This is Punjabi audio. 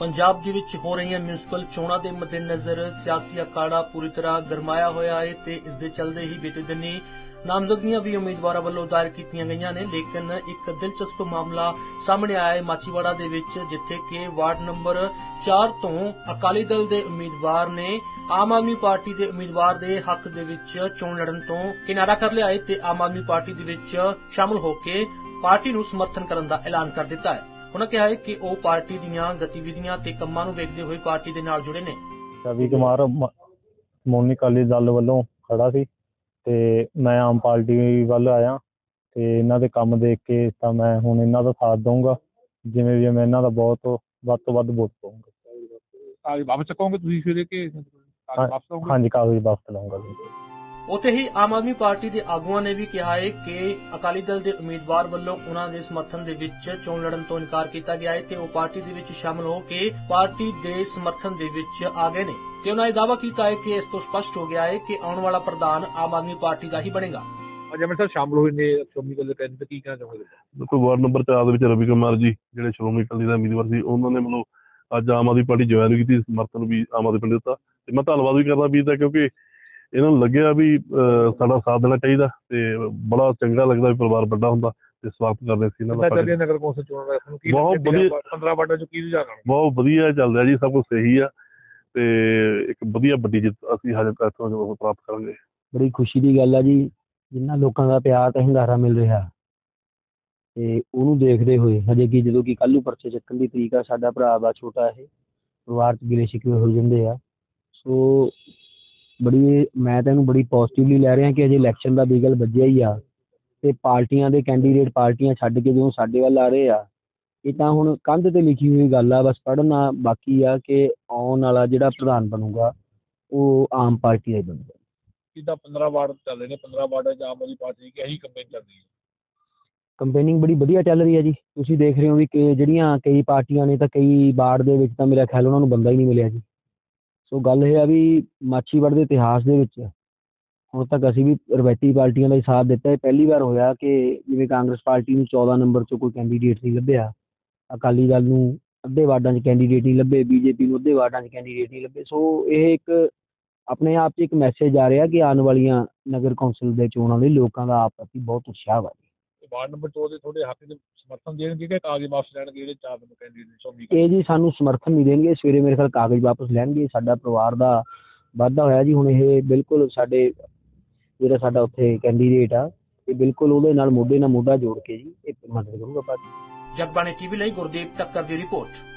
ਪੰਜਾਬ ਦੇ ਵਿੱਚ ਹੋ ਰਹੀਆਂ ਮਿਊਨਿਸਪਲ ਚੋਣਾਂ ਦੇ ਮੱਦੇਨਜ਼ਰ ਸਿਆਸੀ ਅਕਾੜਾ ਪੂਰੀ ਤਰ੍ਹਾਂ ਗਰਮਾਇਆ ਹੋਇਆ ਹੈ ਤੇ ਇਸ ਦੇ ਚੱਲਦੇ ਹੀ ਬੀਤੇ ਦਿਨੀ ਨਾਮਜ਼ਦਗੀਆਂ ਵੀ ਉਮੀਦਵਾਰਾਂ ਵੱਲੋਂ ਦਾਇਰ ਕੀਤੀਆਂ ਗਈਆਂ ਨੇ, ਲੇਕਿਨ ਇੱਕ ਦਿਲਚਸਪ ਮਾਮਲਾ ਸਾਹਮਣੇ ਆਇਆ ਹੈ ਮਾਚੀਵਾੜਾ ਦੇ ਵਿੱਚ, ਜਿੱਥੇ ਕਿ ਵਾਰਡ ਨੰਬਰ 4 ਤੋਂ ਅਕਾਲੀ ਦਲ ਦੇ ਉਮੀਦਵਾਰ ਨੇ ਆਮ ਆਦਮੀ ਪਾਰਟੀ ਦੇ ਉਮੀਦਵਾਰ ਦੇ ਹੱਕ ਦੇ ਵਿੱਚ ਚੋਣ ਲੜਨ ਤੋਂ ਕਿਨਾਰਾ ਕਰ ਲਿਆ ਹੈ ਤੇ ਆਮ ਆਦਮੀ ਪਾਰਟੀ ਦੇ ਵਿੱਚ ਸ਼ਾਮਲ ਹੋ ਕੇ ਪਾਰਟੀ ਨੂੰ ਸਮਰਥਨ ਕਰਨ ਦਾ ਐਲਾਨ ਕਰ ਦਿੱਤਾ ਹੈ। ਉਹਨਾਂ ਕਿਹਾ ਹੈ ਕਿ ਉਹ ਪਾਰਟੀ ਦੀਆਂ ਗਤੀਵਿਧੀਆਂ ਤੇ ਕੰਮਾਂ ਨੂੰ ਵੇਖਦੇ ਹੋਏ ਪਾਰਟੀ ਦੇ ਨਾਲ ਜੁੜੇ ਨੇ। ਰਵੀ ਕੁਮਾਰ ਮ- ਸ਼੍ਰੋਮਣੀ ਅਕਾਲੀ ਦਲ ਵੱਲੋਂ ਖੜਾ ਸੀ ਤੇ ਮੈਂ ਆਮ ਪਾਰਟੀ ਵੱਲ ਆਇਆ ਤੇ ਇਹਨਾਂ ਦੇ ਕੰਮ ਦੇਖ ਕੇ ਤਾਂ ਮੈਂ ਹੁਣ ਇਹਨਾਂ ਦਾ ਸਾਥ ਦਊਂਗਾ ਜਿਵੇਂ ਵੀ ਮੈਂ ਇਹਨਾਂ ਦਾ ਬਹੁਤ ਵੱਧ ਤੋਂ ਵੱਧ ਵੋਟ ਪਾਊਂਗਾ। ਕਾਗਜ਼ ਵਾਪਸ ਚੱਕੋਗੇ ਤੁਸੀਂ ਫਿਰ ਕਿ ਕਾਗਜ਼ ਵਾਪਸ ਆਉਂਗੇ ਹਾਂਜੀ ਕਾਗਜ਼ ਵਾਪਸ ਲਾਉਂਗਾ ਜੀ। ਉੱਥੇ ਹੀ ਆਮ ਆਦਮੀ ਪਾਰਟੀ ਦੇ ਆਗੂਆਂ ਨੇ ਵੀ ਕਿਹਾ ਹੈ ਕਿ ਅਕਾਲੀ ਦਲ ਦੇ ਉਮੀਦਵਾਰ ਵੱਲੋਂ ਉਹਨਾਂ ਦੇ ਸਮਰਥਨ ਦੇ ਵਿੱਚ ਚੋਣ ਲੜਨ ਤੋਂ ਇਨਕਾਰ ਕੀਤਾ ਗਿਆ ਹੈ ਤੇ ਉਹ ਪਾਰਟੀ ਦੇ ਵਿੱਚ ਸ਼ਾਮਲ ਹੋ ਕੇ ਪਾਰਟੀ ਦੇ ਸਮਰਥਨ ਦੇ ਵਿੱਚ ਆ ਗਏ ਨੇ ਤੇ ਉਹਨਾਂ ਇਹ ਦਾਅਵਾ ਕੀਤਾ ਹੈ ਕਿ ਇਸ ਤੋਂ ਸਪਸ਼ਟ ਹੋ ਗਿਆ ਹੈ ਕਿ ਆਉਣ ਵਾਲਾ ਪ੍ਰਧਾਨ ਆਮ ਆਦਮੀ ਪਾਰਟੀ ਦਾ ਹੀ ਬਣੇਗਾ। ਅੱਜ ਅਮਰ ਸਾਹਿਬ ਸ਼ਾਮਲ ਹੋਏ ਨੇ ਸ਼੍ਰੋਮਣੀ ਅਕਾਲੀ ਦਲ ਦੇ ਕੀ ਕਹਿਣਾ ਚਾਹੋਗੇ? ਦੇਖੋ ਵਾਰਡ ਨੰਬਰ 4 ਦੇ ਵਿੱਚ ਰਵੀ ਕੁਮਾਰ ਜੀ ਜਿਹੜੇ ਸ਼੍ਰੋਮਣੀ ਅਕਾਲੀ ਦਾ ਉਮੀਦਵਾਰ ਸੀ ਉਹਨਾਂ ਨੇ ਮਤਲਬ ਅੱਜ ਆਮ ਆਦਮੀ ਪਾਰਟੀ ਜੁਆਇਨ ਕੀਤੀ ਸਮਰਥਨ ਵੀ ਆਮ ਆਦਮੀ ਪਾਰਟੀ ਦਿੱਤਾ। ਤੇ ਮੈਂ ਧੰਨਵਾਦ ਵੀ ਕਰਦਾ ਵੀਰ ਦਾ ਕਿਉਂਕਿ ਇਹਨਾਂ ਨੂੰ ਲੱਗਿਆ ਵੀ ਸਾਡਾ ਸਾਥ ਦੇਣਾ ਚਾਹੀਦਾ ਤੇ ਬੜਾ ਚੰਗਾ ਲੱਗਦਾ ਵੀ ਪਰਿਵਾਰ ਵੱਡਾ ਹੁੰਦਾ ਤੇ ਸਵਾਗਤ ਕਰਦੇ ਸੀ ਇਹਨਾਂ ਦਾ ਸਾਡੇ। ਨਗਰ ਕੌਂਸਲ ਚੋਣਾਂ ਦਾ ਤੁਹਾਨੂੰ ਕੀ ਬਹੁਤ? ਵਧੀਆ। 15 ਵਾਰਡਾਂ ਚੋਂ ਕੀ ਰੁਝਾਨ ਬਹੁਤ ਵਧੀਆ ਚੱਲ ਰਿਹਾ ਜੀ ਸਭ ਕੁਝ ਸਹੀ ਆ ਤੇ ਇੱਕ ਵਧੀਆ ਵੱਡੀ ਜਿੱਤ ਅਸੀਂ ਹਜੇ ਤੱਕ ਪ੍ਰਾਪਤ ਕਰਾਂਗੇ ਬੜੀ ਖੁਸ਼ੀ ਦੀ ਗੱਲ ਆ ਜੀ ਜਿੰਨਾ ਲੋਕਾਂ ਦਾ ਪਿਆਰ ਤੇ ਹੰਗਾਰਾ ਮਿਲ ਰਿਹਾ ਤੇ ਉਹਨੂੰ ਦੇਖਦੇ ਹੋਏ ਹਜੇ ਕੀ ਜਦੋਂ ਕਿ ਕੱਲ੍ਹ ਨੂੰ ਪਰਚੇ ਚੱਕਣ ਦੀ ਤਰੀਕ ਆ ਸਾਡਾ ਭਰਾ ਵਾ ਛੋਟਾ ਇਹ ਪਰਿਵਾਰ ਚ ਗਿਲੇ ਸ਼ਿਕਵੇ ਹੋ ਜਾਂਦੇ ਆ ਸੋ ਬੜੀ ਮੈਂ ਤਾਂ ਇਹਨੂੰ ਬੜੀ ਪੋਜ਼ਿਟਿਵਲੀ ਲੈ ਰਿਹਾ ਕਿ ਅਜੇ ਇਲੈਕਸ਼ਨ ਦਾ ਬਿਗਲ ਵੱਜਿਆ ਹੀ ਆ ਤੇ ਪਾਰਟੀਆਂ ਦੇ ਕੈਂਡੀਡੇਟ ਪਾਰਟੀਆਂ ਛੱਡ ਕੇ ਜਦੋਂ ਸਾਡੇ ਵੱਲ ਆ ਰਹੇ ਆ ਇਹ ਤਾਂ ਹੁਣ ਕੰਧ ਤੇ ਲਿਖੀ ਹੋਈ ਗੱਲ ਆ ਬਸ ਪੜ੍ਹਨਾ ਬਾਕੀ ਆ ਕਿ ਆਉਣ ਵਾਲਾ ਜਿਹੜਾ ਪ੍ਰਧਾਨ ਬਣੂਗਾ ਉਹ ਆਮ ਪਾਰਟੀ ਦਾ ਹੀ ਬਣੂਗਾ। ਜਿੱਦਾਂ 15 ਵਾਰਡ ਚੱਲ ਰਹੇ ਨੇ 15 ਵਾਰਡਾਂ ਚ ਆਮ ਆਦਮੀ ਪਾਰਟੀ ਦੀ ਇਹੀ ਕੰਪੇਨ ਚੱਲ ਰਹੀ ਹੈ। ਕੰਪੇਨਿੰਗ ਬੜੀ ਵਧੀਆ ਚੱਲ ਰਹੀ ਹੈ ਜੀ ਤੁਸੀਂ ਦੇਖ ਰਹੇ ਹੋ ਵੀ ਕਿ ਜਿਹੜੀਆਂ ਕਈ ਪਾਰਟੀਆਂ ਨੇ ਤਾਂ ਕਈ ਵਾਰਡ ਦੇ ਵਿੱਚ ਤਾਂ ਮੇਰਾ ਖਿਆਲ ਉਹਨਾਂ ਨੂੰ ਬੰਦਾ ਹੀ ਨਹੀਂ ਮਿਲਿਆ ਜੀ। ਸੋ ਗੱਲ ਇਹ ਆ ਵੀ ਮਾਛੀਵਾੜ ਦੇ ਇਤਿਹਾਸ ਦੇ ਵਿੱਚ ਹੁਣ ਤੱਕ ਅਸੀਂ ਵੀ ਰਵਾਇਤੀ ਪਾਰਟੀਆਂ ਦਾ ਹੀ ਸਾਥ ਦਿੱਤਾ ਹੈ। ਪਹਿਲੀ ਵਾਰ ਹੋਇਆ ਕਿ ਜਿਵੇਂ ਕਾਂਗਰਸ ਪਾਰਟੀ ਨੂੰ 14 ਨੰਬਰ 'ਚੋਂ ਕੋਈ ਕੈਂਡੀਡੇਟ ਨਹੀਂ ਲੱਭਿਆ। ਅਕਾਲੀ ਦਲ ਨੂੰ ਅੱਧੇ ਵਾਰਡਾਂ 'ਚ ਕੈਂਡੀਡੇਟ ਨਹੀਂ ਲੱਭੇ, ਬੀਜੇਪੀ ਨੂੰ ਅੱਧੇ ਵਾਰਡਾਂ 'ਚ ਕੈਂਡੀਡੇਟ ਨਹੀਂ ਲੱਭੇ। ਸੋ ਇਹ ਇੱਕ ਆਪਣੇ ਆਪ 'ਚ ਇੱਕ ਮੈਸੇਜ ਆ ਰਿਹਾ ਕਿ ਆਉਣ ਵਾਲੀਆਂ ਨਗਰ ਕੌਂਸਲ ਦੇ ਚੋਣਾਂ ਲਈ ਲੋਕਾਂ ਦਾ ਆਪ ਪ੍ਰਤੀ ਬਹੁਤ ਉਤਸ਼ਾਹ ਵਾ ਵਾਰਡ ਨੰਬਰ 2 ਦੇ ਤੁਹਾਡੇ ਹੱਕ ਦੇ ਸਮਰਥਨ ਦੇਣਗੇ ਕਿ ਕਾਗਜ਼ ਵਾਪਸ ਲੈਣਗੇ ਜਿਹੜੇ ਚਾਰ ਨੰਬਰ ਕੈਂਡੀਡੇਟ ਅਕਾਲੀ ਇਹ ਜੀ ਸਾਨੂੰ ਸਮਰਥਨ ਨਹੀਂ ਦੇਣਗੇ ਸਵੇਰੇ ਮੇਰੇ ਖਿਆਲ ਕਾਗਜ਼ ਵਾਪਸ ਲੈਣਗੇ ਸਾਡਾ ਪਰਿਵਾਰ ਦਾ ਵਾਧਾ ਹੋਇਆ ਜੀ ਹੁਣ ਇਹ ਬਿਲਕੁਲ ਸਾਡੇ ਜਿਹੜਾ ਸਾਡਾ ਉੱਥੇ ਕੈਂਡੀਡੇਟ ਆ ਇਹ ਬਿਲਕੁਲ ਉਹਦੇ ਨਾਲ ਮੋਢੇ ਨਾਲ ਮੋਢਾ ਜੋੜ ਕੇ ਜੀ ਇਹ ਮਦਦ ਕਰੂਗਾ ਪਾਰਟੀ ਜਗਬਾਣੀ ਟੀਵੀ ਲਈ ਗੁਰਦੀਪ ਟੱਕਰ ਦੀ ਰਿਪੋਰਟ।